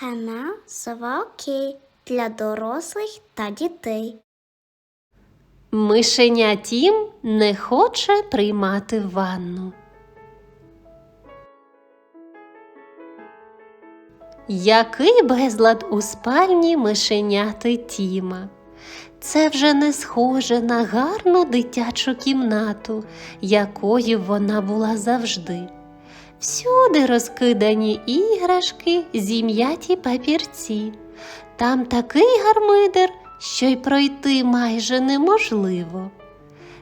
Канал Сова для дорослих та дітей. Мишеня Тім не хоче приймати ванну. Який безлад у спальні мишеняти Тіма. Це вже не схоже на гарну дитячу кімнату, якою вона була завжди. Всюди розкидані іграшки, зім'яті папірці. Там такий гармидер, що й пройти майже неможливо.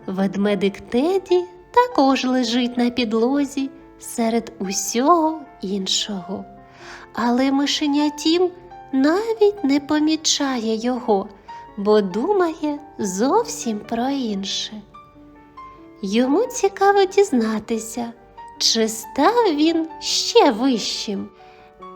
Ведмедик Теді також лежить на підлозі серед усього іншого. Але мишеня Тім навіть не помічає його, бо думає зовсім про інше. Йому цікаво дізнатися, чи став він ще вищим.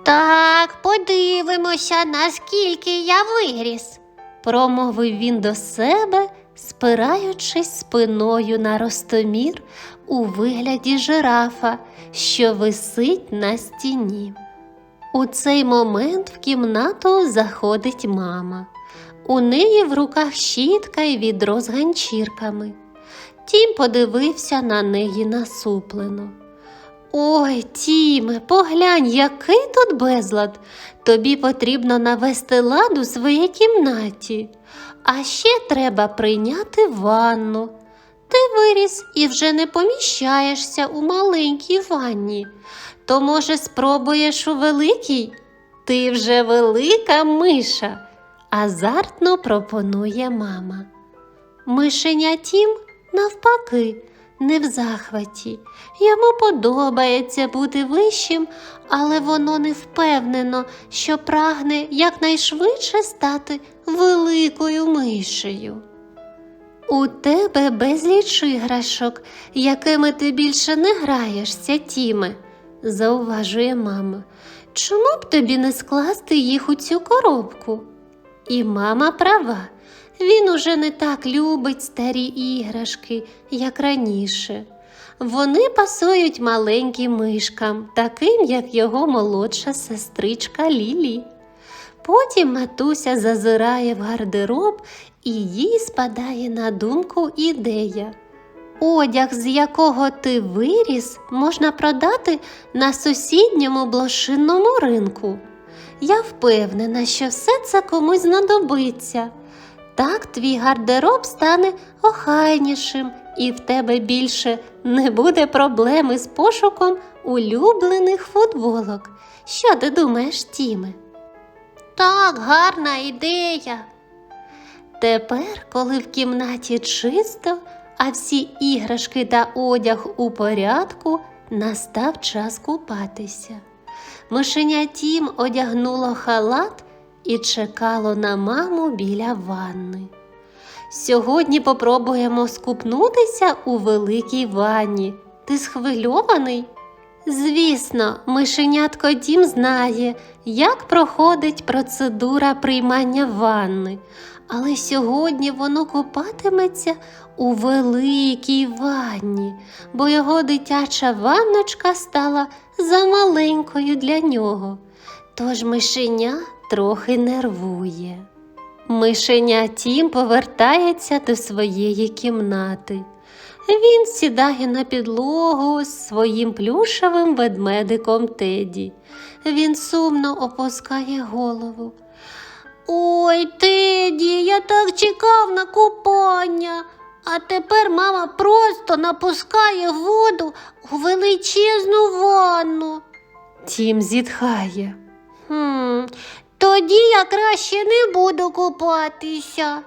Так, подивимося, наскільки я виріс. промовив він до себе, спираючись спиною на ростомір у вигляді жирафа, що висить на стіні. У цей момент в кімнату заходить мама. У неї в руках щітка і відро з ганчірками. Тім подивився на неї насуплено. Ой, Тіме, поглянь, який тут безлад. Тобі потрібно навести лад у своїй кімнаті. А ще треба прийняти ванну. Ти виріс і вже не поміщаєшся у маленькій ванні. То, може, спробуєш у великій? Ти вже велика миша, азартно пропонує мама. Мишеня Тім, навпаки, не в захваті. Йому подобається бути вищим, але воно не впевнено, що прагне якнайшвидше стати великою мишею. У тебе безліч іграшок, якими ти більше не граєшся, Тіме, зауважує мама. Чому б тобі не скласти їх у цю коробку? І мама права. Він уже не так любить старі іграшки, як раніше. Вони пасують маленьким мишкам, таким, як його молодша сестричка Лілі. Потім матуся зазирає в гардероб і їй спадає на думку ідея. Одяг, з якого ти виріс, можна продати на сусідньому блошинному ринку. Я впевнена, що все це комусь знадобиться. Так твій гардероб стане охайнішим, і в тебе більше не буде проблеми з пошуком улюблених футболок. Що ти думаєш, Тіме? Так, гарна ідея. Тепер, коли в кімнаті чисто, а всі іграшки та одяг у порядку, настав час купатися. Мишеня Тім одягнуло халат і чекало на маму біля ванни. Сьогодні попробуємо скупнутися у великій ванні. Ти схвильований? Звісно, мишенятко Дім знає, як проходить процедура приймання ванни, але сьогодні воно купатиметься у великій ванні, бо його дитяча ванночка стала замаленькою для нього. Тож мишеня трохи нервує. Мишеня Тім повертається до своєї кімнати. Він сідає на підлогу з своїм плюшевим ведмедиком Теді. Він сумно опускає голову. Ой, Теді, я так чекав на купання, а тепер мама просто напускає воду у величезну ванну. Тім зітхає. Тоді я краще не буду купатися.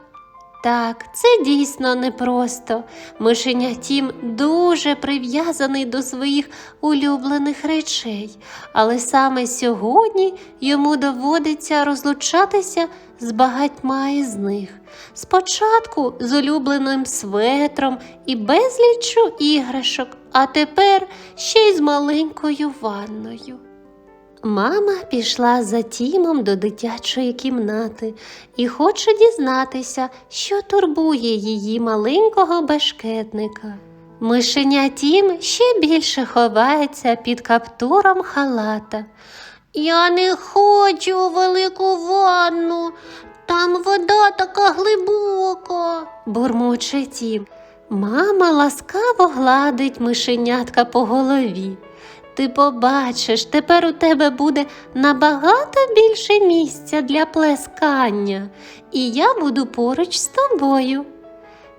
Так, це дійсно непросто. Мишеня Тім дуже прив'язаний до своїх улюблених речей, але саме сьогодні йому доводиться розлучатися з багатьма із них. Спочатку з улюбленим светром і безліччю іграшок, а тепер ще й з маленькою ванною. Мама пішла за Тімом до дитячої кімнати і хоче дізнатися, що турбує її маленького бешкетника. Мишеня Тім ще більше ховається під каптуром халата. Я не хочу у велику ванну. Там вода така глибока, бурмоче тім. Мама ласкаво гладить мишенятка по голові. Ти побачиш, тепер у тебе буде набагато більше місця для плескання, і я буду поруч з тобою.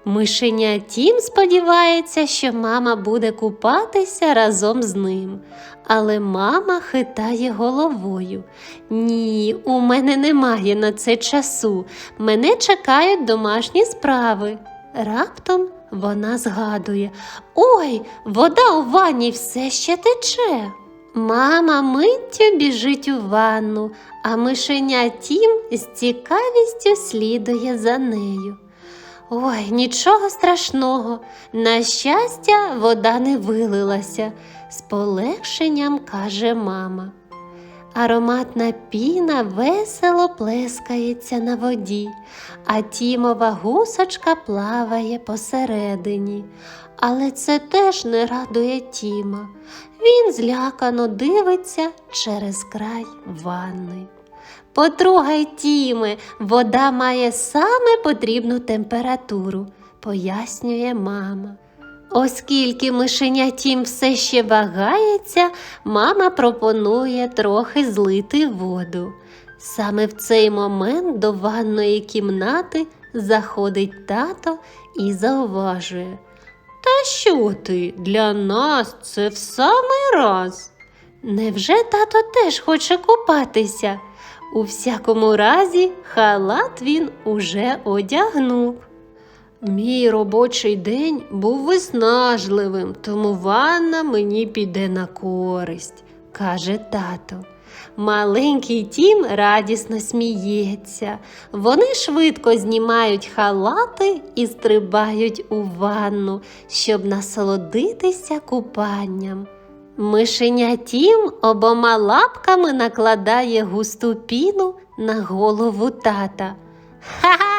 Мишеня Тім сподівається, що мама буде купатися разом з ним. Але мама хитає головою. Ні, у мене немає на це часу. Мене чекають домашні справи. Раптом вона згадує: Ой, вода у ванні все ще тече. Мама миттю біжить у ванну, а мишеня Тім з цікавістю слідує за нею. Ой, нічого страшного. На щастя, вода не вилилася, з полегшенням каже мама. Ароматна піна весело плескається на воді, а тімова гусочка плаває посередині. Але це теж не радує Тіма. Він злякано дивиться через край ванни. Потрогай, Тіме, вода має саме потрібну температуру, пояснює мама. Оскільки мишеня Тім все ще вагається, мама пропонує трохи злити воду. Саме в цей момент до ванної кімнати заходить тато і зауважує. Та що ти? Для нас це в самий раз. Невже тато теж хоче купатися? У всякому разі, халат він уже одягнув. Мій робочий день був виснажливим, тому ванна мені піде на користь, каже тато. Маленький тім радісно сміється. Вони швидко знімають халати і стрибають у ванну, щоб насолодитися купанням. Мишеня Тім обома лапками накладає густу піну на голову тата. Ха-ха!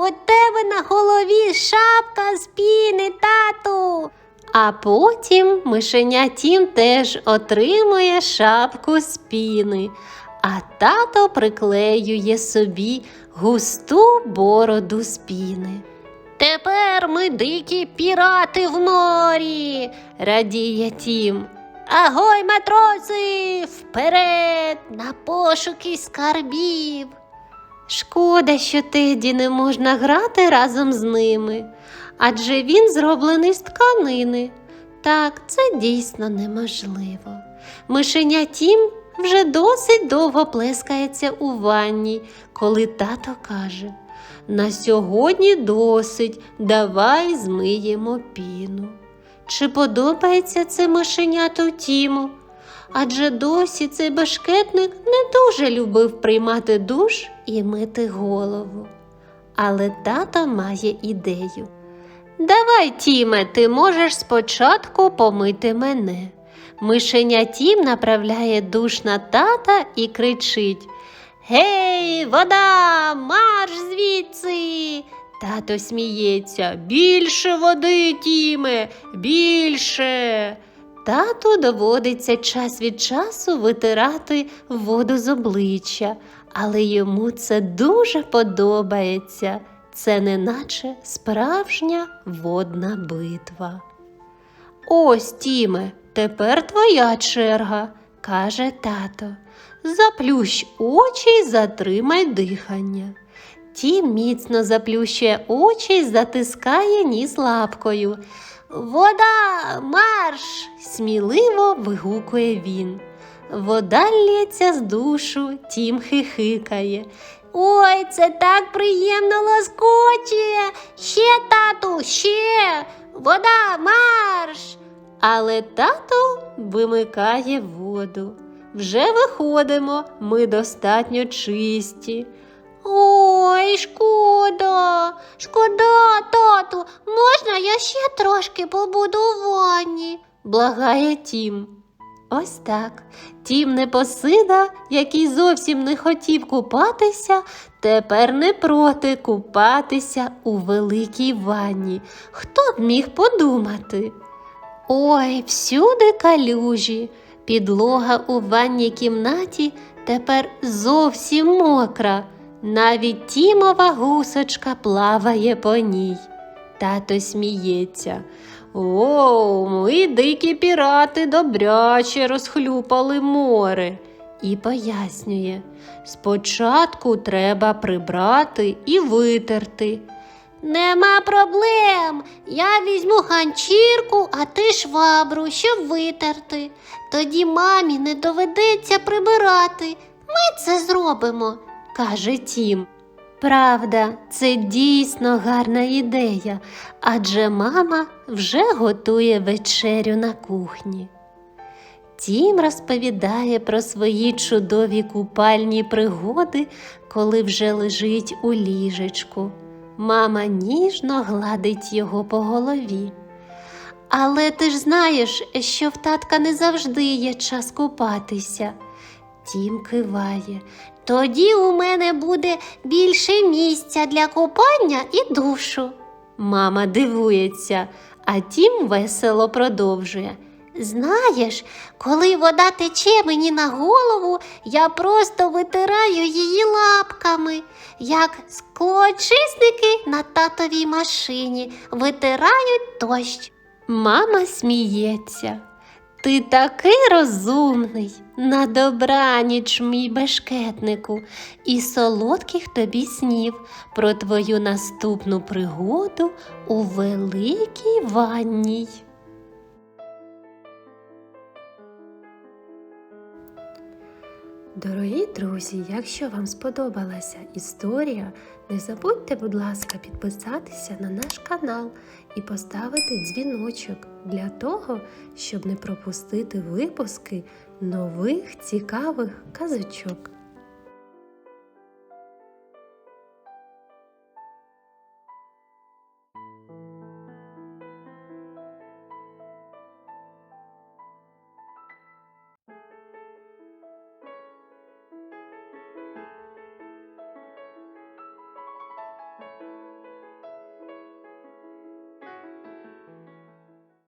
У тебе на голові шапка з піни, тату. А потім мишеня Тім теж отримує шапку з піни, а тато приклеює собі густу бороду з піни. Тепер ми дикі пірати в морі, радіє Тім. Агой, матроси, вперед на пошуки скарбів. Шкода, що Теді не можна грати разом з ними, адже він зроблений з тканини. Так, це дійсно неможливо. Мишеня Тім вже досить довго плескається у ванні, коли тато каже: На сьогодні досить, давай змиємо піну. Чи подобається це мишеняту Тіму? Адже досі цей башкетник не дуже любив приймати душ і мити голову. Але тато має ідею. Давай, Тіме, ти можеш спочатку помити мене. Мишеня Тім направляє душ на тата і кричить Гей, вода, марш звідси. Тато сміється. Більше води, Тіме, більше. Тату доводиться час від часу витирати воду з обличчя, але йому це дуже подобається. Це неначе справжня водна битва. Ось, Тіме, тепер твоя черга, каже тато. Заплющ очі й затримай дихання. Тім міцно заплющує очі й затискає ніс лапкою. Вода, марш! сміливо вигукує він. Вода лється з душу, тім хихикає. Ой, це так приємно лоскоче. Ще, тату, ще. Вода, марш. Але тато вимикає воду. Вже виходимо, ми достатньо чисті. Ой, шкода, шкода, тату, можна я ще трошки побуду в ванні? благає Тім. Ось так. Тім Непосида, який зовсім не хотів купатися, тепер не проти купатися у великій ванні. Хто б міг подумати? Ой, всюди калюжі. Підлога у ванній кімнаті тепер зовсім мокра. Навіть Тімова гусочка плаває по ній. Тато сміється. О, ми дикі пірати добряче розхлюпали море. І пояснює, спочатку треба прибрати і витерти. Нема проблем. Я візьму ганчірку, а ти швабру, щоб витерти. Тоді мамі не доведеться прибирати. Ми це зробимо, каже Тім. Правда, це дійсно гарна ідея, адже мама вже готує вечерю на кухні. Тім розповідає про свої чудові купальні пригоди, коли вже лежить у ліжечку. Мама ніжно гладить його по голові. Але ти ж знаєш, що в татка не завжди є час купатися. Тім киває. Тоді у мене буде більше місця для купання і душу. Мама дивується, а тім весело продовжує. Знаєш, коли вода тече мені на голову, я просто витираю її лапками, як склоочисники на татовій машині витирають дощ. Мама сміється. Ти такий розумний, на добраніч, мій бешкетнику, і солодких тобі снів про твою наступну пригоду у великій ванній. Дорогі друзі, якщо вам сподобалася історія, не забудьте, будь ласка, підписатися на наш канал і поставити дзвіночок для того, щоб не пропустити випуски нових цікавих казочок.